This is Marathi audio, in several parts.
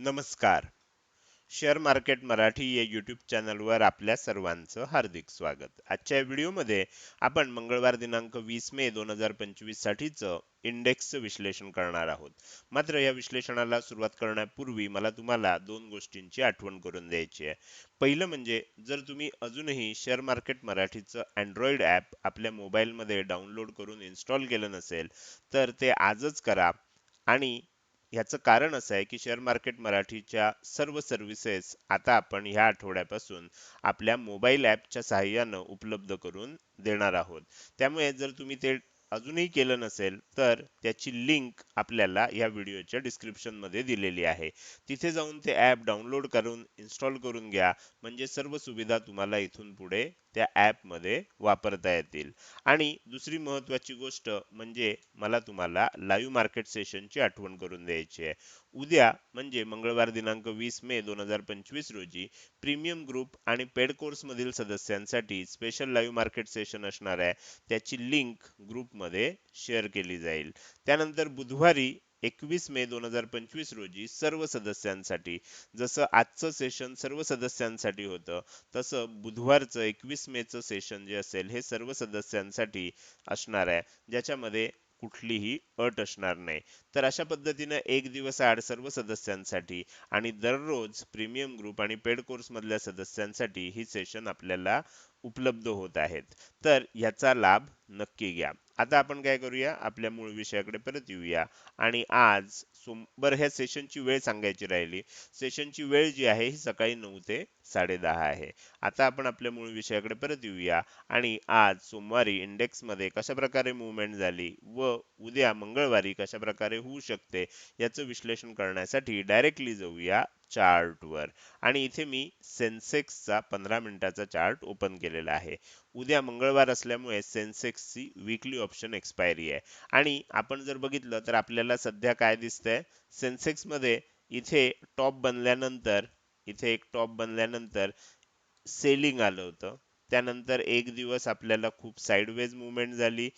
नमस्कार. शेअर मार्केट मराठी या यूट्यूब चॅनलवर आपल्या सर्वांचं हार्दिक स्वागत. आजच्या व्हिडिओमध्ये आपण मंगळवार दिनांक वीस मे दोन हजार पंचवीस साठीचं इंडेक्सचं विश्लेषण करणार आहोत. मात्र या विश्लेषणाला सुरुवात करण्यापूर्वी मला तुम्हाला दोन गोष्टींची आठवण करून द्यायची आहे. पहिलं म्हणजे जर तुम्ही अजूनही शेअर मार्केट मराठीचं अँड्रॉइड ॲप आपल्या मोबाईलमध्ये डाउनलोड करून इन्स्टॉल केलं नसेल तर ते आजच करा आणि ह्याचं कारण असं आहे की शेअर मार्केट मराठीच्या सर्व सर्व्हिसेस आता आपण ह्या आठवड्यापासून आपल्या मोबाईल ॲपच्या सहाय्यानं उपलब्ध करून देणार आहोत. त्यामुळे जर तुम्ही ते अजूनही केलं नसेल तर त्याची लिंक आपल्याला या व्हिडिओच्या डिस्क्रिप्शनमध्ये दिलेली आहे. तिथे जाऊन ते ॲप डाउनलोड करून इन्स्टॉल करून घ्या. म्हणजे सर्व सुविधा तुम्हाला इथून पुढे त्या ॲपमध्ये वापरता येतील. आणि दुसरी महत्वाची गोष्ट म्हणजे मला तुम्हाला लाईव्ह मार्केट सेशनची आठवण करून द्यायची आहे. उद्या म्हणजे मंगळवार दिनांक वीस मे दोन हजार पंचवीस रोजी प्रीमियम ग्रुप आणि पेड कोर्स मधील सदस्यांसाठी स्पेशल लाईव्ह मार्केट सेशन असणार आहे. त्याची लिंक ग्रुपमध्ये शेअर केली जाईल. त्यानंतर बुधवारी एकवीस मे दोन हजार पंचवीस रोजी सर्व सदस्यांसाठी जसं आजचं सेशन सर्व सदस्यांसाठी होतं तसं बुधवारचं एकवीस मेचं सेशन जे असेल हे सर्व सदस्यांसाठी असणार आहे. ज्याच्यामध्ये कुठलीही अट असणार नाही. तर अशा पद्धतीनं एक दिवस आड सर्व सदस्यांसाठी आणि दररोज प्रीमियम ग्रुप आणि पेड कोर्स मधल्या सदस्यांसाठी ही सेशन आपल्याला उपलब्ध होत आहेत. तर याचा लाभ नक्की घ्या. आता आपण काय करूया? आपल्या मूळ विषयाकडे परत येऊया. आणि आज बरं ह्या सेशनची वेळ सांगायची राहिली. सेशनची वेळ जी आहे ही सकाळी नऊ ते साडेदहा आहे. आता आपण आपल्या मूळ विषयाकडे परत येऊया. आणि आज सोमवारी इंडेक्समध्ये मुवमेंट झाली व उद्या मंगळवारी कशा प्रकारे होऊ शकते याचं विश्लेषण करण्यासाठी डायरेक्टली जाऊया. चार्टवर. आणि इथे मी सेन्सेक्सचा पंधरा मिनिटाचा चार्ट ओपन केलेला आहे. उद्या मंगळवार असल्यामुळे सेन्सेक्सची वीकली ऑप्शन एक्सपायरी आहे. आणि आपण जर बघितलं तर आपल्याला सध्या काय दिसतंय? सेन्सेक्समध्ये इथे टॉप बनल्यानंतर इथे एक टॉप बनल्यानंतर सेलिंग आलं होतं. त्यानंतर एक दिवस आपल्याला खूप साईडवेज मुवमेंट झाली.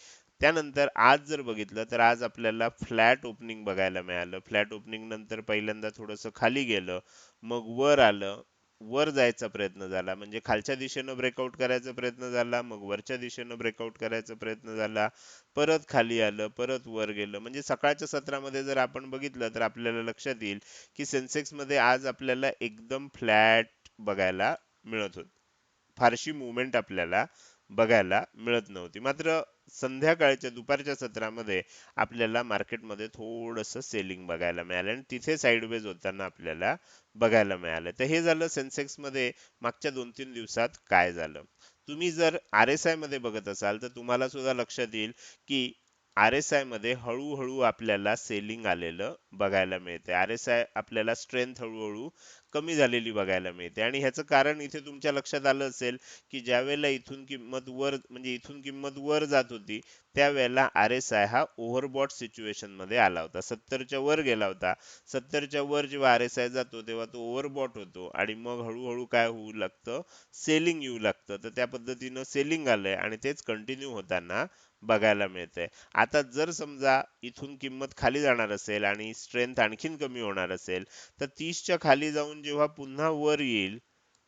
त्यानंतर आज जर बघितलं तर आज आपल्याला फ्लॅट ओपनिंग बघायला मिळालं. फ्लॅट ओपनिंग नंतर पहिल्यांदा थोडंसं खाली गेलं मग वर आलं. वर जायचा प्रयत्न झाला. म्हणजे खालच्या दिशेनं ब्रेकआउट करायचा प्रयत्न झाला मग वरच्या दिशेनं ब्रेकआउट करायचा प्रयत्न झाला. परत खाली आलं परत वर गेलं. म्हणजे सकाळच्या सत्रामध्ये जर आपण बघितलं तर आपल्याला लक्षात येईल की सेन्सेक्समध्ये आज आपल्याला एकदम फ्लॅट बघायला मिळत होतं. फारशी मुवमेंट आपल्याला बघायला मिळत नव्हती. मात्र संध्याकाळच्या दुपारच्या सत्रामध्ये आपल्याला मार्केटमध्ये थोडस सेलिंग बघायला मिळालं आणि तिथे साईडवेज होताना आपल्याला बघायला मिळालं. तर हे झालं सेन्सेक्समध्ये मागच्या दोन तीन दिवसात काय झालं? तुम्ही जर आर एस आयमध्ये बघत असाल तर तुम्हाला सुद्धा लक्षात येईल की आर एस आयमध्ये हळूहळू आपल्याला सेलिंग आलेलं बघायला मिळते आर एस आय आपल्याला स्ट्रेंथ हळूहळू कमी झालेली बघायला मिळते. आणि ह्याचं कारण इथे तुमच्या लक्षात आलं असेल की ज्यावेळेला इथून किंमत वर म्हणजे इथून किंमत वर जात होती त्यावेळेला आर एस आय हा ओव्हरबॉट सिच्युएशनमध्ये आला होता. सत्तरच्या वर गेला होता. सत्तरच्या वर जेव्हा आर एस आय जातो तेव्हा तो ओव्हरबॉट होतो. आणि मग हळूहळू काय होऊ लागतं? सेलिंग येऊ लागतं. तर त्या पद्धतीनं सेलिंग आलंय. आणि तेच कंटिन्यू होताना बघायला मिळते आता जर समजा इथून किंमत खाली जाणार असेल आणि स्ट्रेंथ आणखीन कमी होणार असेल तर तीसच्या खाली जाऊन जेव्हा पुन्हा वर येईल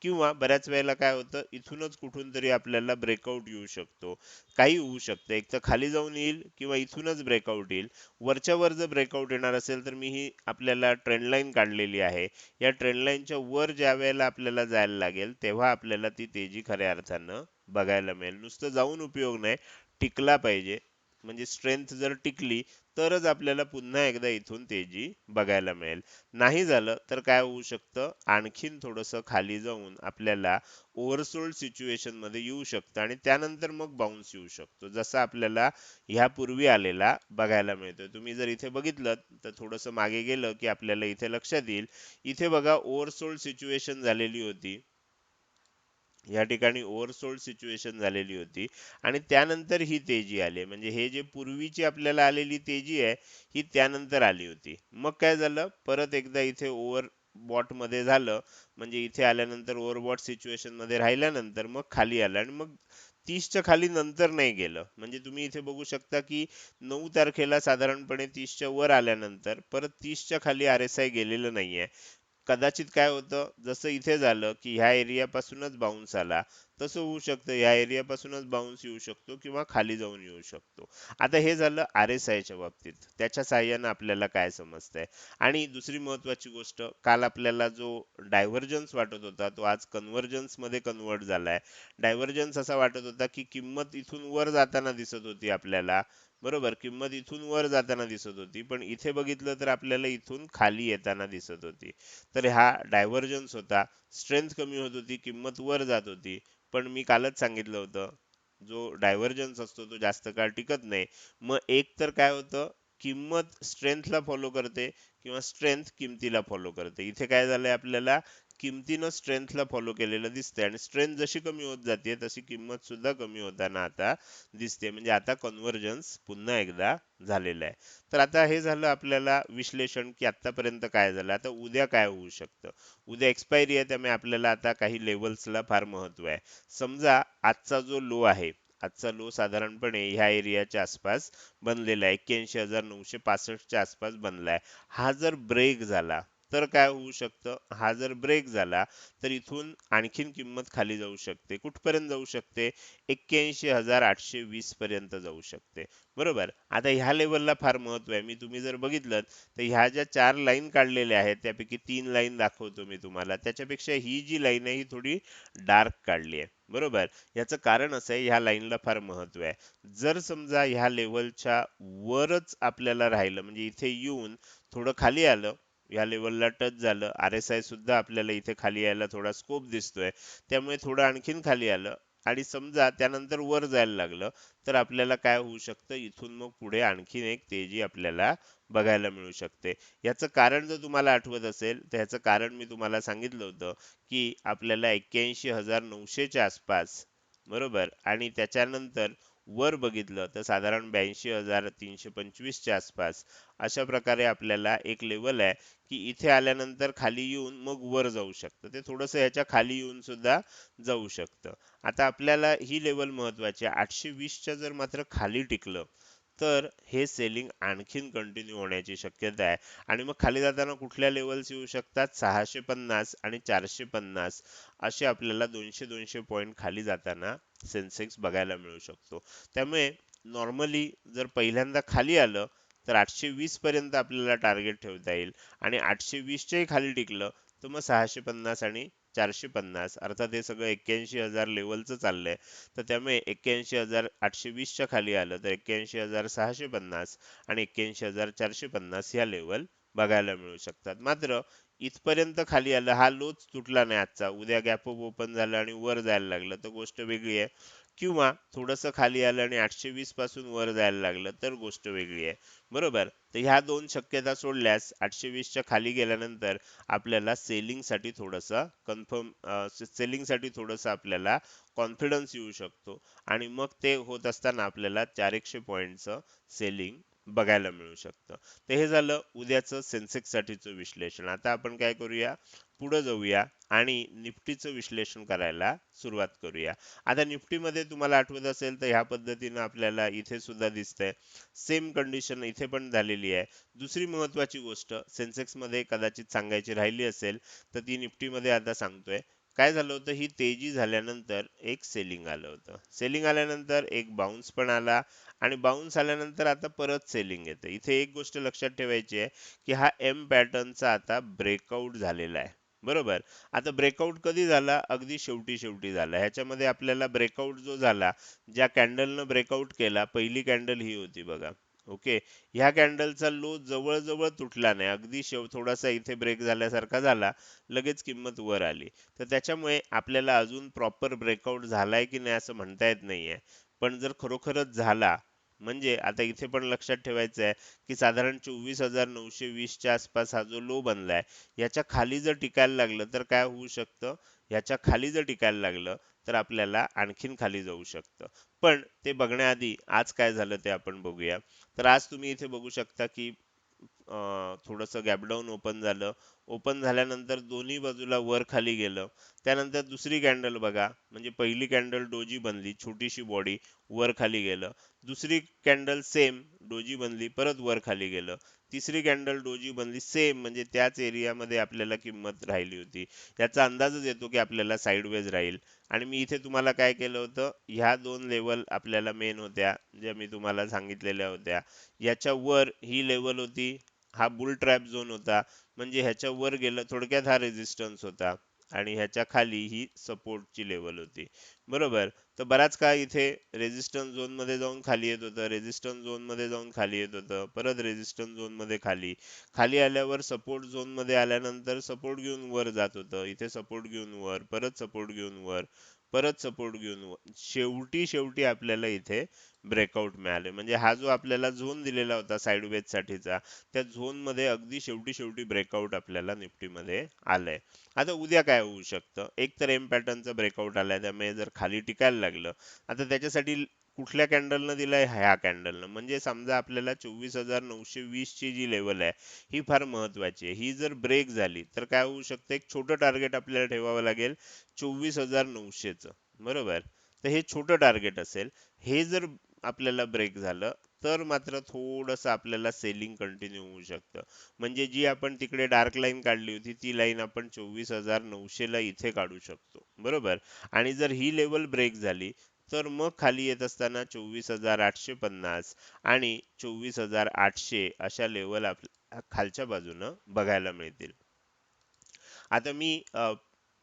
किंवा बऱ्याच वेळेला काय होतं इथूनच कुठून तरी आपल्याला ब्रेकआउट येऊ शकतो. काही होऊ शकतं. एक तर खाली जाऊन येईल किंवा इथूनच ब्रेकआउट येईल. वरच्या वर जर ब्रेकआउट येणार असेल तर मी ही आपल्याला ट्रेंड लाईन काढलेली आहे. या ट्रेंडलाईनच्या वर ज्या वेळेला आपल्याला जायला लागेल तेव्हा आपल्याला ती तेजी खऱ्या अर्थानं बघायला मिळेल. नुसतं जाऊन उपयोग नाही. टिकला पाहिजे. म्हणजे स्ट्रेंथ जर टिकली तरच आपल्याला पुन्हा एकदा इथून तेजी बघायला मिळेल. नाही झालं तर काय होऊ शकतं? आणखीन थोडस खाली जाऊन आपल्याला ओव्हरसोल्ड सिच्युएशनमध्ये येऊ शकतं आणि त्यानंतर मग बाउन्स येऊ शकतो. जसं आपल्याला ह्यापूर्वी आलेला बघायला मिळतो तुम्ही जर इथे बघितलं तर थोडंसं मागे गेलं की आपल्याला इथे लक्षात येईल. इथे बघा ओव्हरसोल्ड सिच्युएशन झालेली होती. या ठिकाणी ओव्हरसोल्ड सिच्युएशन झालेली होती. आणि त्यानंतर ही तेजी आली म्हणजे हे जे पूर्वीची आपल्याला आलेली तेजी आहे ही त्यानंतर आली होती. मग काय झालं? परत एकदा इथे ओव्हर बॉटमध्ये झालं. म्हणजे इथे आल्यानंतर ओव्हरबॉट सिच्युएशनमध्ये राहिल्यानंतर मग खाली आलं. आणि मग तीसच्या खाली नंतर नाही गेलं. म्हणजे तुम्ही इथे बघू शकता की नऊ तारखेला साधारणपणे तीसच्या वर आल्यानंतर परत तीसच्या खाली आर एस आय गेलेलं नाहीये. कदाचित काय होतं जसं इथे झालं की ह्या एरियापासूनच बाउन्स आला तसं होऊ शकतं. या एरियापासूनच बाउन्स येऊ शकतो किंवा खाली जाऊन येऊ शकतो. आता हे झालं आर एस आयच्या बाबतीत. त्याच्या साह्यानं आपल्याला काय समजतंय? आणि दुसरी महत्वाची गोष्ट काल आपल्याला जो डायव्हर्जन्स वाटत होता तो आज कन्व्हर्जन्समध्ये कन्वर्ट झालाय. डायव्हर्जन्स असा वाटत होता की किंमत इथून वर जाताना दिसत होती आपल्याला. बरोबर किंमत इथून वर जाताना दिसत होती. पण इथे बघितलं तर आपल्याला इथून खाली येताना दिसत होती. तर हा डायव्हर्जन्स होता. स्ट्रेंथ कमी होत होती किंमत वर जात होती. पण मी कालच सांगितलं होतं जो डायव्हर्जन्स असतो तो जास्त काळ टिकत नाही. मग एक तर काय होतं किंमत स्ट्रेंथला फॉलो करते किंवा स्ट्रेंथ किमतीला फॉलो करते. इथे काय झालंय आपल्याला किमतीनं स्ट्रेंथला फॉलो केलेलं दिसतंय. आणि स्ट्रेंथ जशी कमी होत जाते तशी किंमत सुद्धा कमी होताना आता दिसते. म्हणजे आता कन्व्हर्जन्स पुन्हा एकदा झालेलं आहे. तर आता हे झालं आपल्याला विश्लेषण की आतापर्यंत काय झालं? आता उद्या काय होऊ शकतं? उद्या एक्सपायरी आहे त्यामुळे आपल्याला आता काही लेवल्सला फार महत्त्व आहे. समजा आजचा जो लो आहे आजचा लो साधारणपणे ह्या एरियाच्या आसपास बनलेला आहे. एक्क्याऐंशी हजार नऊशे पासष्टच्या आसपास बनला आहे. हा जर ब्रेक झाला तर काय होऊ शकतं? हा जर ब्रेक झाला तर इथून आणखीन किंमत खाली जाऊ शकते. कुठपर्यंत जाऊ शकते? एक्क्याऐंशी हजार आठशे वीस पर्यंत जाऊ शकते. बरोबर? आता ह्या लेवलला फार महत्त्व आहे. मी तुम्ही जर बघितलं तर ह्या ज्या चार लाईन काढलेल्या आहेत त्यापैकी तीन लाईन दाखवतो मी तुम्हाला. त्याच्यापेक्षा ही जी लाईन आहे ही थोडी डार्क काढली आहे. बरोबर? याचं कारण असं आहे ह्या लाईनला फार महत्त्व आहे. जर समजा ह्या लेवलच्या वरच आपल्याला राहिलं म्हणजे इथे येऊन थोडं खाली आलं या लेवलला टच झालं. आर एस आय सुद्धा आपल्याला इथे खाली यायला थोडा स्कोप दिसतोय. त्यामुळे थोडं आणखीन खाली आलं. आणि समजा त्यानंतर वर जायला लागलं तर आपल्याला काय होऊ शकतं? इथून मग पुढे आणखीन एक तेजी आपल्याला बघायला मिळू शकते. याचं कारण जर तुम्हाला आठवत असेल तर ह्याचं कारण मी तुम्हाला सांगितलं होतं की आपल्याला एक्क्याऐंशी हजार नऊशेच्या आसपास बरोबर? आणि त्याच्यानंतर वर बघितलं तर साधारण ब्याऐंशी हजार तीनशे पंचवीसच्या आसपास अशा प्रकारे आपल्याला एक लेवल आहे की इथे आल्यानंतर खाली येऊन मग वर जाऊ शकतं. ते थोडंसं ह्याच्या खाली येऊन सुद्धा जाऊ शकतं. आता आपल्याला ही लेवल महत्वाची आहे. आठशे वीसच्या जर मात्र खाली टिकलं तर हे सेलिंग आणखीन कंटिन्यू होण्याची शक्यता आहे. आणि मग खाली जाताना कुठल्या लेवल्स येऊ शकतात? सहाशे पन्नास आणि चारशे पन्नास असे आपल्याला दोनशे दोनशे पॉईंट खाली जाताना सेन्सेक्स बघायला मिळू शकतो. त्यामुळे नॉर्मली जर पहिल्यांदा खाली आलं तर आठशे वीस पर्यंत आपल्याला टार्गेट ठेवता येईल. आणि आठशे वीसच्याही खाली टिकलं तर मग सहाशे पन्नास आणि चारशे पन्नास अर्थात हे सगळं एक्क्याऐंशी हजार लेवलचं चाललंय. तर त्यामुळे एक्क्याऐंशी हजार आठशे वीसच्या खाली आलं तर एक्क्याऐंशी हजार सहाशे पन्नास आणि एक्क्याऐंशी हजार चारशे पन्नास ह्या लेवल बघायला मिळू शकतात. मात्र इथपर्यंत खाली आलं हा लोच तुटला नाही आजचा. उद्या गॅप ओपन झालं आणि वर जायला लागलं. तर गोष्ट वेगळी आहे. किंवा थोडंसं खाली आलं आणि आठशे वीसपासून वर जायला लागलं तर गोष्ट वेगळी आहे. बरोबर? तर ह्या दोन शक्यता सोडल्यास आठशे वीसच्या खाली गेल्यानंतर आपल्याला सेलिंगसाठी थोडंसं कन्फर्म सेलिंगसाठी थोडंसं आपल्याला कॉन्फिडन्स येऊ शकतो. आणि मग ते होत असताना आपल्याला चार एकशे पॉईंटचं सेलिंग बघायला मिळू शकतं. तर हे झालं उद्याचं सेन्सेक्स साठीचं विश्लेषण. आता आपण काय करूया? पुढे जाऊया आणि निफ्टीचं विश्लेषण करायला सुरुवात करूया. आता निफ्टीमध्ये तुम्हाला आठवत असेल तर ह्या पद्धतीनं आपल्याला इथे सुद्धा दिसतंय. सेम कंडिशन इथे पण झालेली आहे. दुसरी महत्वाची गोष्ट सेन्सेक्समध्ये कदाचित सांगायची राहिली असेल तर ती निफ्टीमध्ये आता सांगतोय. काय झालं होतं? ही तेजी झाल्यानंतर एक सेलिंग आलं होतं. सेलिंग आल्यानंतर एक बाउन्स पण आला आणि बाउन्स आल्यानंतर आता परत सेलिंग येतं. इथे एक गोष्ट लक्षात ठेवायची आहे की हा एम पॅटर्नचा आता ब्रेकआउट झालेला आहे. बरोबर. आता ब्रेकआउट कधी झाला? अगदी शेवटी शेवटी झाला. ह्याच्यामध्ये आपल्याला ब्रेकआउट जो झाला ज्या कॅन्डलनं ब्रेकआउट केला पहिली कॅन्डल ही होती बघा. ओके ह्या कॅन्डलचा लो जवळजवळ तुटला नाही. अगदी शेव थोडासा इथे ब्रेक झाल्यासारखा झाला लगेच किंमत वर आली. तर त्याच्यामुळे आपल्याला अजून प्रॉपर ब्रेकआउट झालाय की नाही असं म्हणता येत नाहीये. पण जर खरोखरच झाला म्हणजे आता इथे पण लक्षात ठेवायचं आहे की साधारण चोवीस हजार नऊशे वीसच्या आसपास हा जो लो बनलाय याच्या खाली जर टिकायला लागलं तर काय होऊ शकतं? याच्या खाली जर टिकायला लागलं तर आपल्याला आणखीन खाली जाऊ शकतं. पण ते बघण्याआधी आज काय झालं ते आपण बघूया. तर आज तुम्ही इथे बघू शकता की थोडस गॅपडाऊन ओपन झालं. ओपन झाल्यानंतर दोन्ही बाजूला वर खाली गेलं. त्यानंतर दुसरी कॅन्डल बघा. म्हणजे पहिली कॅन्डल डोजी बनली छोटीशी बॉडी वर खाली गेलं. दुसरी कॅन्डल सेम डोजी बनली परत वर खाली गेलं. तिसरी कॅन्डल डोजी बनली. सेम म्हणजे त्याच एरियामध्ये आपल्याला किंमत राहिली होती. याचा अंदाजच येतो की आपल्याला साईडवेज राहील. आणि मी इथे तुम्हाला काय केलं होतं? ह्या दोन लेवल आपल्याला मेन होत्या ज्या मी तुम्हाला सांगितलेल्या होत्या. याच्यावर ही लेवल होती. हा बुल ट्रॅप झोन होता. म्हणजे ह्याच्यावर गेलं थोडक्यात हा रेझिस्टन्स होता. आणि ह्याच्या खाली ही सपोर्टची लेवल होती. बरोबर? तर बराच काळ इथे रेझिस्टन्स झोनमध्ये जाऊन खाली येत होतं. रेझिस्टन्स झोनमध्ये जाऊन खाली येत होतं. परत रेझिस्टन्स झोनमध्ये खाली. खाली आल्यावर सपोर्ट झोनमध्ये आल्यानंतर सपोर्ट घेऊन वर जात होतं. इथे सपोर्ट घेऊन वर परत सपोर्ट घेऊन वर परत सपोर्ट घेऊन वर. शेवटी शेवटी आपल्याला इथे ब्रेकआउट मिळाले. म्हणजे हा जो आपल्याला झोन दिलेला होता साईडवेज साठीचा त्या झोनमध्ये अगदी शेवटी शेवटी ब्रेकआउट आपल्याला निफ्टीमध्ये आलंय. आता उद्या काय होऊ शकतं? एक तर एम पॅटर्नचा ब्रेकआउट आलाय त्यामुळे जर खाली टिकायला लागलं आता त्याच्यासाठी कुठल्या कॅन्डलनं दिलाय? ह्या कॅन्डलनं म्हणजे समजा आपल्याला चोवीस हजार नऊशे वीस ची जी लेवल आहे ही फार महत्वाची आहे. ही जर ब्रेक झाली तर काय होऊ शकतं? एक छोटं टार्गेट आपल्याला ठेवावं लागेल चोवीस हजार नऊशेचं. बरोबर? तर हे छोटं टार्गेट असेल. हे जर आपल्याला ब्रेक झालं तर मात्र थोडंसं आपल्याला सेलिंग कंटिन्यू होऊ शकतं. म्हणजे जी आपण तिकडे डार्क लाईन काढली होती ती लाईन आपण चोवीस हजार नऊशे ला इथे काढू शकतो. बरोबर? आणि जर ही लेवल ब्रेक झाली तर मग खाली येत असताना चोवीस हजार आठशे पन्नास आणि चोवीस हजार आठशे अशा लेवल आप खालच्या बाजूनं बघायला मिळतील. आता मी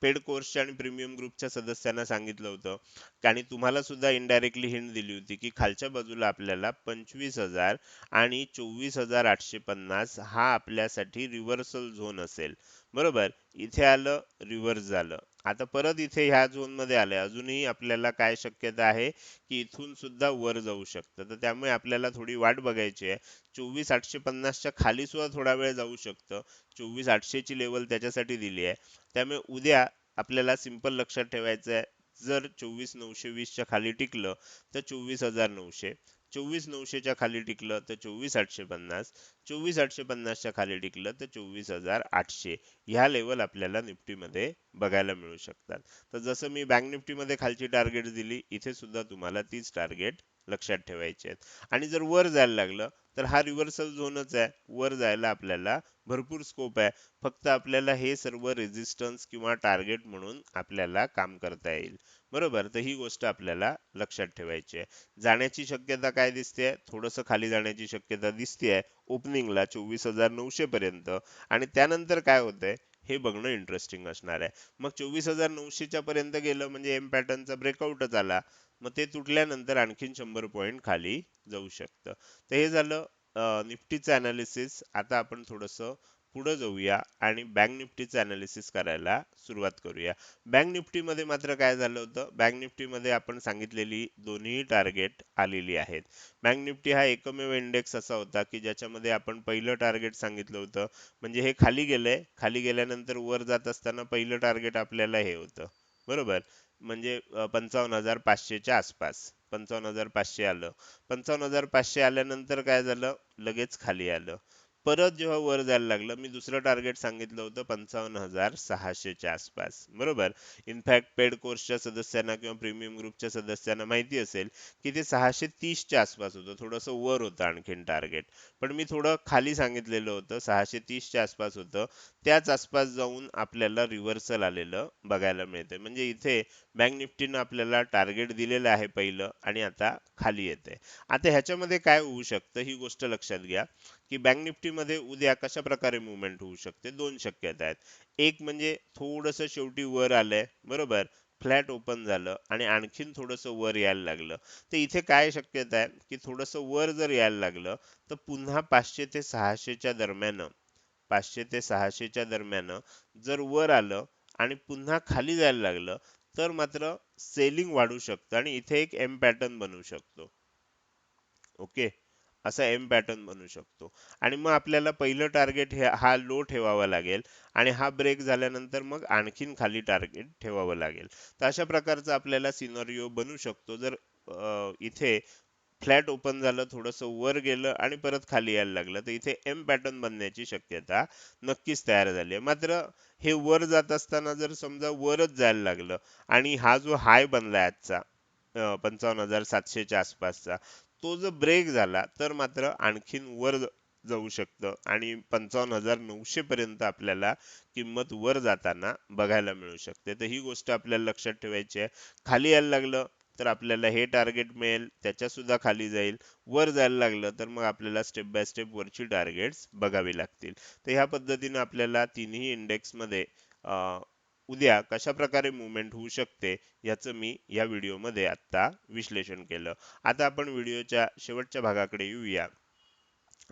पेड कोर्सच्या आणि प्रीमियम ग्रुपच्या सदस्यांना सांगितलं होतं. आणि तुम्हाला सुद्धा इनडायरेक्टली हिंट दिली होती की खालच्या बाजूला आपल्याला पंचवीस हजार आणि चोवीस हजार आठशे पन्नास हा आपल्यासाठी रिव्हर्सल झोन असेल. बरोबर? इथे आलं रिव्हर्स झालं. आता परत इथे ह्या झोनमध्ये आलंय. अजूनही आपल्याला काय शक्यता आहे की इथून सुद्धा वर जाऊ शकतं. तर त्यामुळे आपल्याला थोडी वाट बघायची आहे. चोवीस आठशे पन्नासच्या खाली सुद्धा थोडा वेळ जाऊ शकतं. चोवीस आठशे ची लेवल त्याच्यासाठी दिली आहे. त्यामुळे उद्या आपल्याला सिंपल लक्षात ठेवायचं आहे जर चोवीस नऊशे वीसच्या खाली टिकलं तर चोवीस हजार नऊशे. चोवीस नऊशेच्या खाली टिकलं तर चोवीस आठशे पन्नास चोवीस आठशे पन्नासच्या खाली टिकलं तर चोवीस हजार आठशे. ह्या लेवल आपल्याला निफ्टीमध्ये बघायला मिळू शकतात. तर जसं मी बँक निफ्टीमध्ये खालची टार्गेट दिली इथे सुद्धा तुम्हाला तीच टार्गेट लक्षात ठेवायचे आहेत. आणि जर वर जायला लागलं तर हा रिव्हर्सल झोनच आहे. वर जायला आपल्याला भरपूर स्कोप आहे. फक्त आपल्याला हे सर्व रेझिस्टन्स किंवा टार्गेट म्हणून आपल्याला काम करता येईल. बरोबर? तर ही गोष्ट आपल्याला लक्षात ठेवायची आहे. जाण्याची शक्यता काय दिसते? थोडस खाली जाण्याची शक्यता दिसते ओपनिंगला चोवीस हजार नऊशे पर्यंत. आणि त्यानंतर काय होतंय? हे बघणं इंटरेस्टिंग असणार आहे. मग चोवीस हजार नऊशेच्या पर्यंत गेलं म्हणजे एम पॅटर्नचा ब्रेकआउटच आला मग ते तुटल्यानंतर आणखीन शंभर पॉईंट खाली जाऊ शकतं. तर हे झालं निफ्टीचं अनालिसिस आता आपण थोडंसं पुढे जाऊया आणि बँक निफ्टीचं अनालिसिस करायला सुरुवात करूया. बँक निफ्टीमध्ये मात्र काय झालं होतं? बँक निफ्टीमध्ये आपण सांगितलेली दोन्ही टार्गेट आलेली आहेत. बँक निफ्टी हा एकमेव इंडेक्स असा होता की ज्याच्यामध्ये आपण पहिलं टार्गेट सांगितलं होतं. म्हणजे हे खाली गेलंय. खाली गेल्यानंतर वर जात असताना पहिलं टार्गेट आपल्याला हे होतं. बरोबर? म्हणजे पंचावन्न हजार पाचशेच्या आसपास. पंचावन्न हजार पाचशे आलं. पंचावन्न हजार पाचशे आल्यानंतर काय झालं? लगेच खाली आलं. परत जेव्हा वर जायला लागलं मी दुसरं टार्गेट सांगितलं होतं पंचावन्न हजार सहाशेच्या आसपास. बरोबर? इनफॅक्ट पेड कोर्सच्या सदस्यांना किंवा प्रीमियम ग्रुपच्या सदस्यांना माहिती असेल की ते सहाशे तीसच्या आसपास होतं. थोडंसं वर होतं आणखीन टार्गेट पण मी थोडं खाली सांगितलेलं होतं सहाशे तीसच्या आसपास होतं. त्याच आसपास जाऊन आपल्याला रिव्हर्सल आलेलं बघायला मिळते म्हणजे इथे बँक निफ्टीनं आपल्याला टार्गेट दिलेलं आहे पहिलं आणि आता खाली येते आता ह्याच्यामध्ये काय होऊ शकतं? ही गोष्ट लक्षात घ्या की बँक निफ्टीमध्ये उद्या कशा प्रकारे मुवमेंट होऊ शकते? दोन शक्यता आहेत. एक म्हणजे थोडंसं शेवटी वर आलंय बरोबर? फ्लॅट ओपन झालं आणि आणखीन थोडंसं वर यायला लागलं. तर इथे काय शक्यता आहे? की थोडस वर जर यायला लागलं तर पुन्हा पाचशे ते सहाशेच्या दरम्यान पाचशे ते सहाशेच्या दरम्यान जर वर आलं आणि पुन्हा खाली जायला लागलं तर मात्र सेलिंग वाढू शकतं आणि इथे एक एम पॅटर्न बनवू शकतो. ओके? असा एम पॅटर्न बनू शकतो. आणि मग आपल्याला पहिलं टार्गेट हा लो ठेवावा लागेल आणि हा ब्रेक झाल्यानंतर मग आणखीन खाली टार्गेट ठेवावं लागेल. तर अशा प्रकारचा आपल्याला सिनरिओ बनू शकतो. जर इथे फ्लॅट ओपन झालं थोडस वर गेलं आणि परत खाली यायला लागलं. तर इथे एम पॅटर्न बनण्याची शक्यता नक्कीच तयार झाली आहे. मात्र हे वर जात असताना जर समजा वरच जायला लागलं आणि हा जो हाय बनला आजचा पंचावन्न हजार सातशेच्या आसपासचा तो जर ब्रेक झाला तर मात्र आणखीन वर जाऊ शकतं आणि पंचावन्न हजार नऊशे पर्यंत आपल्याला किंमत वर जाताना बघायला मिळू शकते. तर ही गोष्ट आपल्याला लक्षात ठेवायची आहे. खाली यायला लागलं तर आपल्याला हे टार्गेट मिळेल त्याच्या सुद्धा खाली जाईल. वर जायला लागलं तर मग आपल्याला स्टेप बाय स्टेप वरची टार्गेट्स बघावी लागतील. तर ह्या पद्धतीने आपल्याला तिन्ही इंडेक्समध्ये उद्या कशा प्रकारे मुवमेंट होऊ शकते याचं मी या व्हिडिओमध्ये आता विश्लेषण केलं. आता आपण व्हिडिओच्या शेवटच्या भागाकडे येऊया.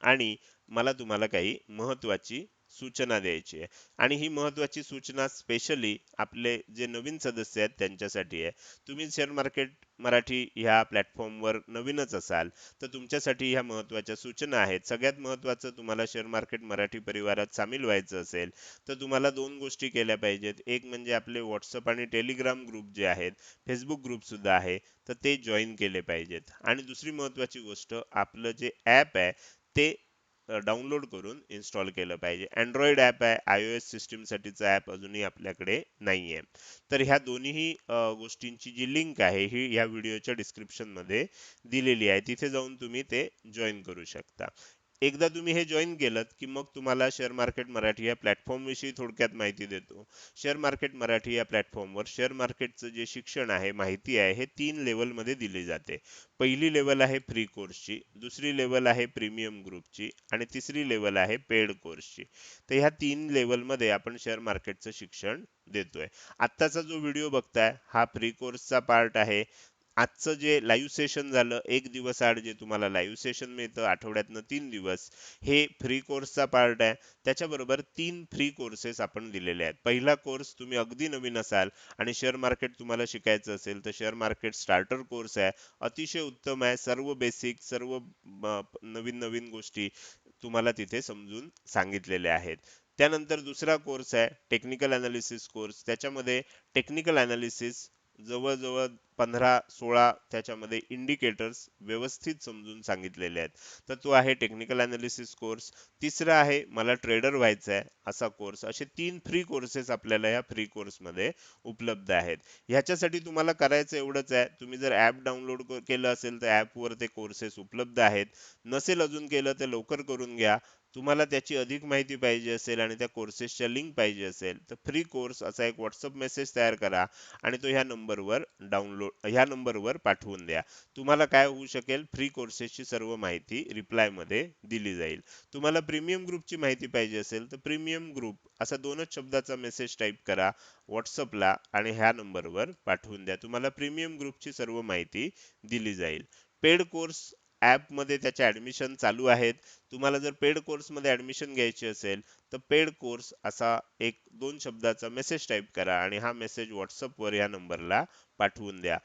आणि मला तुम्हाला काही महत्वाची सूचना द्यायची आहे. आणि ही महत्वाची सूचना स्पेशली आपले जे नवीन सदस्य आहेत त्यांच्यासाठी आहे. तुम्ही शेअर मार्केट मराठी ह्या प्लॅटफॉर्मवर नवीनच असाल तर तुमच्यासाठी ह्या महत्त्वाच्या सूचना आहेत. सगळ्यात महत्वाचं तुम्हाला शेअर मार्केट मराठी परिवारात सामील व्हायचं असेल तर तुम्हाला दोन गोष्टी केल्या पाहिजेत. एक म्हणजे आपले व्हॉट्सअप आणि टेलिग्राम ग्रुप जे आहेत फेसबुक ग्रुप सुद्धा आहे तर ते जॉईन केले पाहिजेत. आणि दुसरी महत्त्वाची गोष्ट आपलं जे ॲप आहे ते डाउनलोड करून इन्स्टॉल केलं पाहिजे. अँड्रॉइड ॲप आहे आय ओ एस सिस्टीमसाठीचं ॲप अजूनही आपल्याकडे नाही आहे तर ह्या दोन्ही गोष्टींची जी लिंक आहे ही या व्हिडिओच्या डिस्क्रिप्शनमध्ये दिलेली आहे. तिथे जाऊन तुम्ही ते जॉईन करू शकता. एकदा तुम्ही हे जॉईन केलं की मग तुम्हाला शेअर मार्केट मराठी या प्लॅटफॉर्मविषयी थोडक्यात माहिती देतो. शेअर मार्केट मराठी या प्लॅटफॉर्मवर शेअर मार्केटचं जे शिक्षण आहे माहिती आहे हे तीन लेवलमध्ये दिली जाते. पहिली लेवल आहे फ्री कोर्सची दुसरी लेवल आहे प्रीमियम ग्रुपची आणि तिसरी लेवल आहे पेड कोर्सची तर ह्या तीन लेवलमध्ये आपण शेअर मार्केटचं शिक्षण देतोय. आत्ताचा जो व्हिडिओ बघताय हा फ्री कोर्सचा पार्ट आहे. आजचं जे लाईव्ह सेशन झालं एक दिवस आड जे तुम्हाला लाईव्ह सेशन मिळतं आठवड्यातनं तीन दिवस हे फ्री कोर्सचा पार्ट आहे. त्याच्याबरोबर तीन फ्री कोर्सेस आपण दिलेले आहेत. पहिला कोर्स तुम्ही अगदी नवीन असाल आणि शेअर मार्केट तुम्हाला शिकायचं असेल तर शेअर मार्केट स्टार्टर कोर्स आहे. अतिशय उत्तम आहे. सर्व बेसिक सर्व नवीन नवीन गोष्टी तुम्हाला तिथे समजून सांगितलेल्या आहेत. त्यानंतर दुसरा कोर्स आहे टेक्निकल अनालिसिस कोर्स त्याच्यामध्ये टेक्निकल अनालिसिस जवळजवळ पंधरा सोळा त्याच्यामध्ये इंडिकेटर्स व्यवस्थित समजून सांगितलेले आहेत. तर तो आहे टेक्निकल अनालिसिस कोर्स तिसरा आहे मला ट्रेडर व्हायचा आहे असा कोर्स असे तीन फ्री कोर्सेस आपल्याला या फ्री कोर्समध्ये उपलब्ध आहेत. ह्याच्यासाठी तुम्हाला करायचं एवढंच आहे. तुम्ही जर ॲप डाउनलोड केलं असेल तर ॲपवर ते कोर्सेस उपलब्ध आहेत. नसेल अजून केलं तर लवकर करून घ्या. तुम्हाला त्याची अधिक माहिती पाहिजे असेल आणि त्या कोर्सेसच्या लिंक पाहिजे असेल तर फ्री कोर्स असा एक व्हॉट्सअप मेसेज तयार करा आणि तो ह्या नंबरवर डाउनलोड ह्या नंबरवर पाठवून द्या. तुम्हाला काय होऊ शकेल फ्री कोर्सेसची सर्व माहिती रिप्लायमध्ये दिली जाईल. तुम्हाला प्रीमियम ग्रुपची माहिती पाहिजे असेल तर प्रीमियम ग्रुप असा दोनच शब्दाचा मेसेज टाईप करा व्हॉट्सअपला आणि ह्या नंबरवर पाठवून द्या. तुम्हाला प्रीमियम ग्रुपची सर्व माहिती दिली जाईल. पेड कोर्स मध्ये त्याचे ऍडमिशन चालू आहेत. तुम्हाला जर पेड कोर्समध्ये ऍडमिशन घ्यायची असेल तर पेड कोर्स असा एक दोन शब्दाचा मेसेज टाईप करा आणि हा मेसेज व्हॉट्सअपवर या नंबरला पाठवून द्या.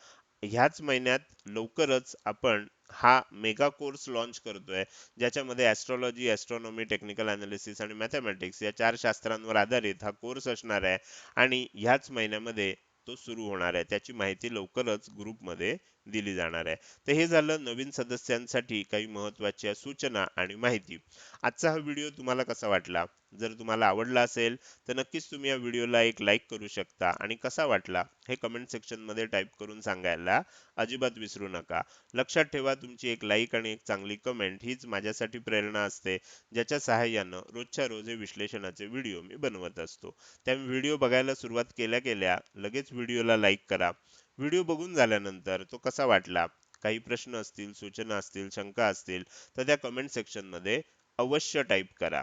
ह्याच महिन्यात लवकरच आपण हा मेगा कोर्स लॉन्च करतोय ज्याच्यामध्ये ॲस्ट्रॉलॉजी ॲस्ट्रॉनॉमी टेक्निकल अनालिसिस आणि मॅथमॅटिक्स या चार शास्त्रांवर आधारित हा कोर्स असणार आहे. आणि ह्याच महिन्यामध्ये तो सुरू होणार आहे. त्याची माहिती लवकरच ग्रुपमध्ये दिली जाणार आहे. तर हे झालं नवीन सदस्यांसाठी काही महत्त्वाच्या सूचना आणि माहिती. आजचा हा व्हिडिओ तुम्हाला कसा वाटला? जर तुम्हाला आवडला असेल तर नक्कीच तुम्ही या व्हिडिओला एक लाईक करू शकता. आणि कसा वाटला? हे कमेंट सेक्शनमध्ये टाईप करून सांगायला अजिबात विसरू नका. लक्षात ठेवा तुमची एक लाईक आणि एक चांगली कमेंट हीच माझ्यासाठी प्रेरणा असते ज्याच्या सहाय्यानं रोजच्या रोज हे विश्लेषणाचे व्हिडिओ मी बनवत असतो. त्या व्हिडिओ बघायला सुरुवात केल्या केल्या लगेच व्हिडिओला लाईक करा. व्हिडिओ बघून झाल्यानंतर तो कसा वाटला? काही प्रश्न असतील सूचना असतील शंका असतील तर त्या कमेंट सेक्शनमध्ये अवश्य टाईप करा.